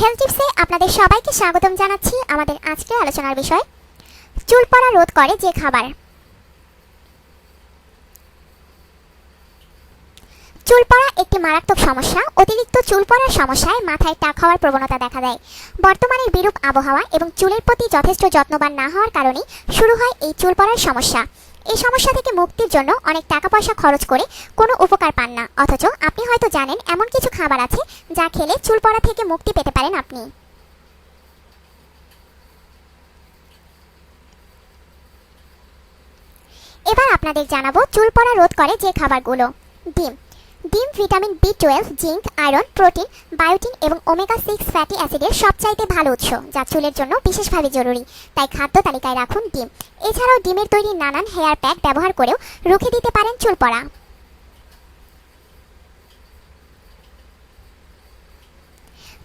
Health টিপসে আপনাদের সবাইকে স্বাগতম জানাচ্ছি আমাদের আজকের আলোচনার বিষয়, চুল পড়া রোধ করে যে খাবার। চুল পড়া একটি মারাত্মক সমস্যা, অতিরিক্ত চুল পড়ার সমস্যায় মাথায় টাক হওয়ার প্রবণতা দেখা দেয়। বর্তমানের বিরূপ আবহাওয়া এবং চুলের প্রতি যথেষ্ট যত্নবান না হওয়ার কারণে শুরু হয় এই চুল পড়ার সমস্যা। এই সমস্যা থেকে মুক্তির জন্য অনেক টাকা পয়সা খরচ করে কোনো উপকার পান না। অথচ আপনি হয়তো জানেন এমন কিছু খাবার আছে যা খেলে চুল পড়া থেকে মুক্তি পেতে পারেন আপনি। এবার আপনাদের জানাব চুল পড়া রোধ করে যে খাবারগুলো। ডিম। ডিম, vitamin B twelve zinc, iron, protein, biotin এবং ওমেগা সিক্স ফ্যাটি অ্যাসিডের সবচাইতে ভালো উৎস, যা চুলের জন্য বিশেষভাবে জরুরি। তাই খাদ্য তালিকায় রাখুন ডিম। এছাড়াও ডিমের তৈরি নানান হেয়ার প্যাক ব্যবহার করেও রুখে দিতে পারেন চুল পড়া।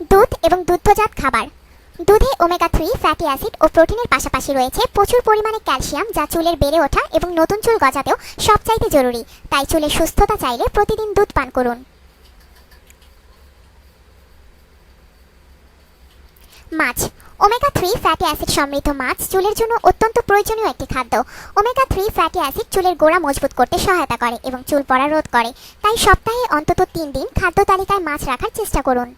দুধ এবং দুগ্ধজাত খাবার। দুধে ওমেগা থ্রি ফ্যাটি অ্যাসিড ও প্রোটিনের পাশাপাশি রয়েছে প্রচুর পরিমাণে ক্যালসিয়াম যা চুলের বেড়ে ওঠা এবং নতুন চুল গজাতেও সবচাইতে জরুরি। তাই চুলের সুস্থতা চাইলে প্রতিদিন দুধ পান করুন। মাছ। ওমেগা থ্রি ফ্যাটি অ্যাসিড সমৃদ্ধ মাছ চুলের জন্য অত্যন্ত প্রয়োজনীয় একটি খাদ্য। ওমেগা থ্রি ফ্যাটি অ্যাসিড চুলের গোড়া মজবুত করতে সহায়তা করে এবং চুল পড়া রোধ করে। তাই সপ্তাহে অন্তত তিন দিন খাদ্য তালিকায় মাছ রাখার চেষ্টা করুন।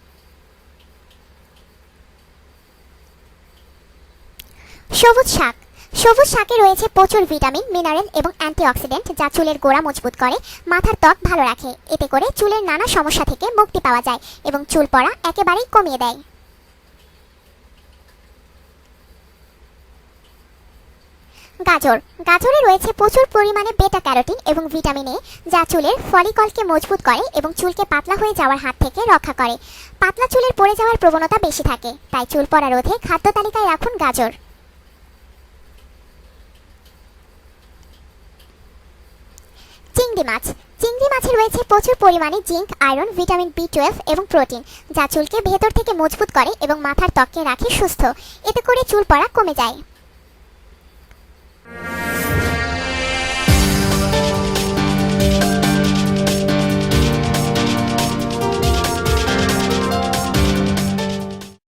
সবুজ শাক। সবুজ শাকে রয়েছে প্রচুর ভিটামিন, মিনারেল এবং অ্যান্টিঅক্সিডেন্ট যা চুলের গোড়া মজবুত করে, মাথার ত্বক ভালো রাখে। এতে করে চুলের নানা সমস্যা থেকে মুক্তি পাওয়া যায় এবং চুল পড়া একেবারেই কমিয়ে দেয়। গাজর। গাজরে রয়েছে প্রচুর পরিমাণে বেটা ক্যারোটিন এবং ভিটামিন এ যা চুলের ফলিকলকে মজবুত করে এবং চুলকে পাতলা হয়ে যাওয়ার হাত থেকে রক্ষা করে। পাতলা চুলের পড়ে যাওয়ার প্রবণতা বেশি থাকে, তাই চুল পড়া রোধে খাদ্য তালিকায় রাখুন গাজর। চিংড়ি মাছ। চিংড়ি মাছে রয়েছে প্রচুর পরিমাণে zinc, iron, vitamin B twelve এবং প্রোটিন, যা চুলকে ভেতর থেকে মজবুত করে এবং মাথার ত্বককে রাখে সুস্থ। এতে করে চুল পড়া কমে যায়।